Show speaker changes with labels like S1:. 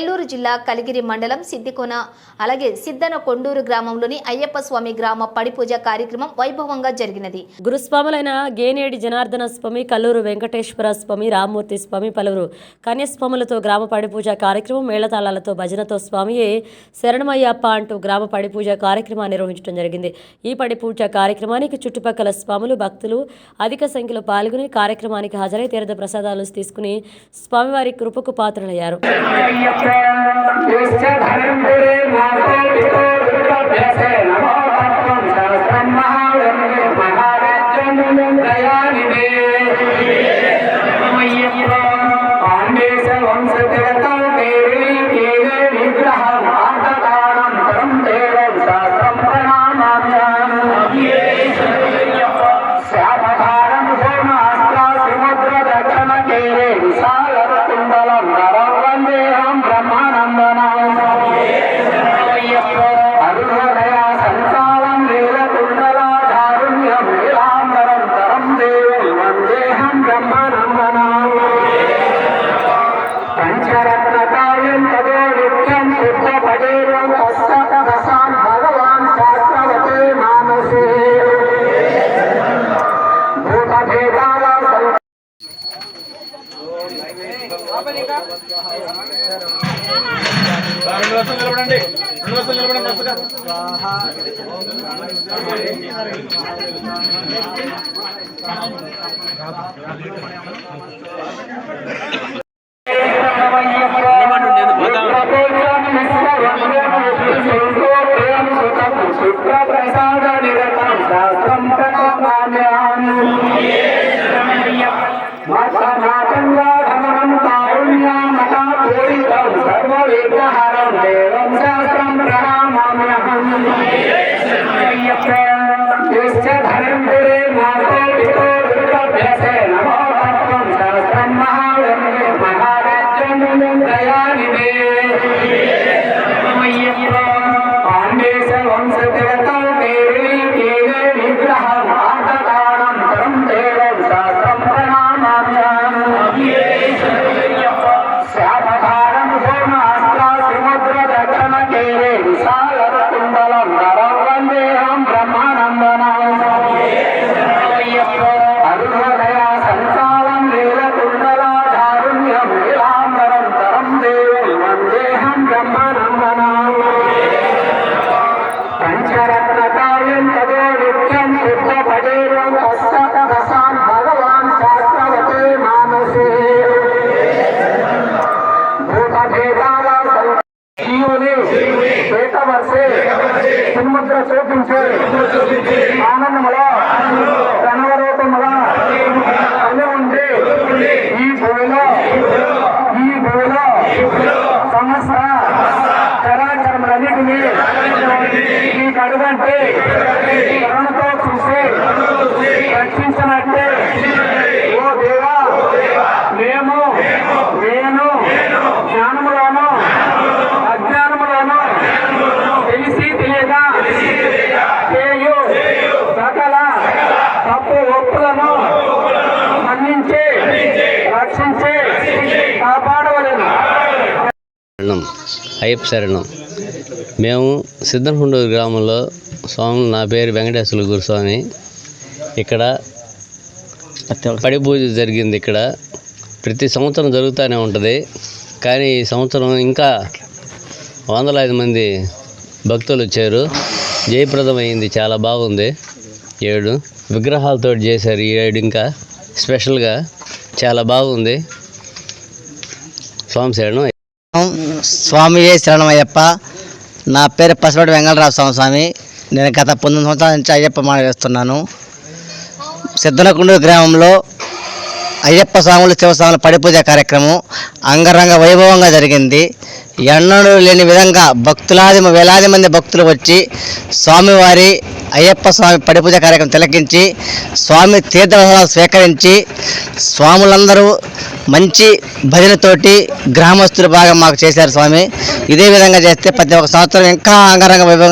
S1: నెల్లూరు జిల్లా కలిగిరి మండలం సిద్దికోన అలాగే సిద్దన కొండూరు గ్రామంలోని అయ్యప్ప స్వామి గ్రామ పడిపూజ కార్యక్రమం వైభవంగా జరిగినది.
S2: గురుస్వాములైన గేనేడి జనార్దన స్వామి కల్లూరు వెంకటేశ్వర స్వామి రామ్మూర్తి స్వామి పలువురు కన్యస్వాములతో గ్రామ పడిపూజ కార్యక్రమం మేళతాళాలతో భజనతో స్వామియే శరణమయ్యప్ప అంటూ గ్రామ పడిపూజ కార్యక్రమాన్ని నిర్వహించడం జరిగింది. ఈ పడిపూజ కార్యక్రమానికి చుట్టుపక్కల స్వాములు భక్తులు అధిక సంఖ్యలో పాల్గొని కార్యక్రమానికి హాజరై తీర్థ ప్రసాదాలు తీసుకుని స్వామివారి కృపకు పాత్రలయ్యారు.
S3: দেশটা ধারণ করে মা
S4: రెండు వరుసలు నిలబడండి రెండు వరుసలు నిలబడండి వరుసగా
S3: ప్రసాద धर्म माता జీవుని పేట చూపించి ఆనందముల చూపించే ఆనందములో ఉండి ఈ భూమిలో ఈ భూమిలో సంవత్సర చరాచరములన్నిటినీ ఈ కడుగంటే కరుణతో చూసి రక్షించినట్టే
S5: శరణం అయ్యప్ప శరణం. మేము సిద్ధనహుండూరు గ్రామంలో స్వామి నా పేరు వెంకటేశ్వర గురుస్వామి. ఇక్కడ పడి పూజ జరిగింది ఇక్కడ. ప్రతి సంవత్సరం జరుగుతూనే ఉంటుంది. కానీ ఈ సంవత్సరం ఇంకా వందలాది మంది భక్తులు వచ్చారు. జయప్రదమైంది చాలా బాగుంది. ఏడు విగ్రహాలతో చేశారు ఈ ఏడు ఇంకా. స్పెషల్గా చాలా బాగుంది. స్వామి శరణం.
S6: స్వామి శరణమయ్యప్ప. నా పేరు పసిపాటి వెంకటరావు స్వామి స్వామి నేను గత పంతొమ్మిది సంవత్సరాల నుంచి అయ్యప్ప మాల వేస్తున్నాను. సిద్ధనకుండూరు గ్రామంలో అయ్యప్ప స్వాములు శివస్వాముల పడిపూజ కార్యక్రమం అంగరంగ వైభవంగా జరిగింది. ఎన్నడూ లేని విధంగా భక్తులాది వేలాది మంది భక్తులు వచ్చి స్వామివారి అయ్యప్ప స్వామి పడిపూజ కార్యక్రమం తిలకించి స్వామి తీర్థ స్వీకరించి స్వాములందరూ మంచి భజనతోటి గ్రామస్తులు బాగా మాకు చేశారు స్వామి. ఇదే విధంగా చేస్తే ప్రతి ఒక్క సంవత్సరం ఇంకా అంగరంగ వైభవం